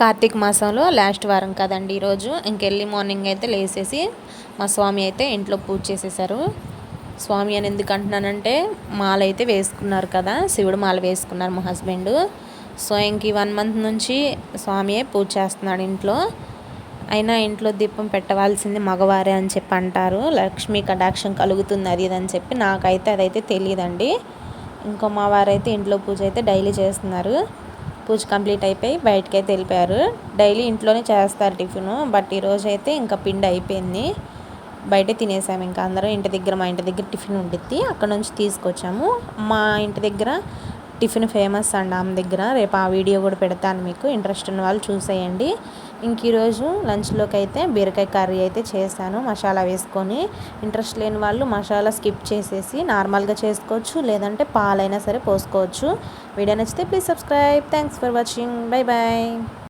కార్తీక మాసంలో లాస్ట్ వారం కదండి ఈరోజు. ఇంకెళ్ళి మార్నింగ్ అయితే లేసేసి మా స్వామి అయితే ఇంట్లో పూజ చేసేసారు. స్వామి అని ఎందుకు అంటున్నానంటే మాల అయితే వేసుకున్నారు కదా శివుడు మాల వేసుకున్నారు మా హస్బెండ్. సో ఇంక వన్ మంత్ నుంచి స్వామియే పూజ చేస్తున్నాడు ఇంట్లో. అయినా ఇంట్లో దీపం పెట్టవలసింది మగవారే అని చెప్పి అంటారు. లక్ష్మీ కటాక్షం కలుగుతుంది అది ఇది అని చెప్పి నాకైతే అదైతే తెలియదండి. ఇంకో మా వారైతే ఇంట్లో పూజ అయితే డైలీ చేస్తున్నారు. పూజ కంప్లీట్ అయిపోయి బయటకి అయితే వెళ్ళిపోయారు. డైలీ ఇంట్లోనే చేస్తారు టిఫిన్ బట్ ఈరోజు అయితే ఇంకా పిండి అయిపోయింది. బయట తినేసాము ఇంకా అందరం. ఇంటి దగ్గర మా ఇంటి దగ్గర టిఫిన్ ఉండిద్ది. అక్కడ నుంచి తీసుకొచ్చాము. మా ఇంటి దగ్గర టిఫిన్ ఫేమస్ అండి ఆమె దగ్గర. రేపు ఆ వీడియో కూడా పెడతాను మీకు. ఇంట్రెస్ట్ ఉన్న వాళ్ళు చూసేయండి. ఇంక ఈరోజు లంచ్లోకి అయితే బీరకాయ కర్రీ అయితే చేశాను. మసాలా వేసుకొని ఇంట్రెస్ట్ లేని వాళ్ళు మసాలా స్కిప్ చేసేసి నార్మల్గా చేసుకోవచ్చు. లేదంటే పాలైనా సరే పోసుకోవచ్చు. వీడియో నచ్చితే please subscribe. Thanks for watching. Bye bye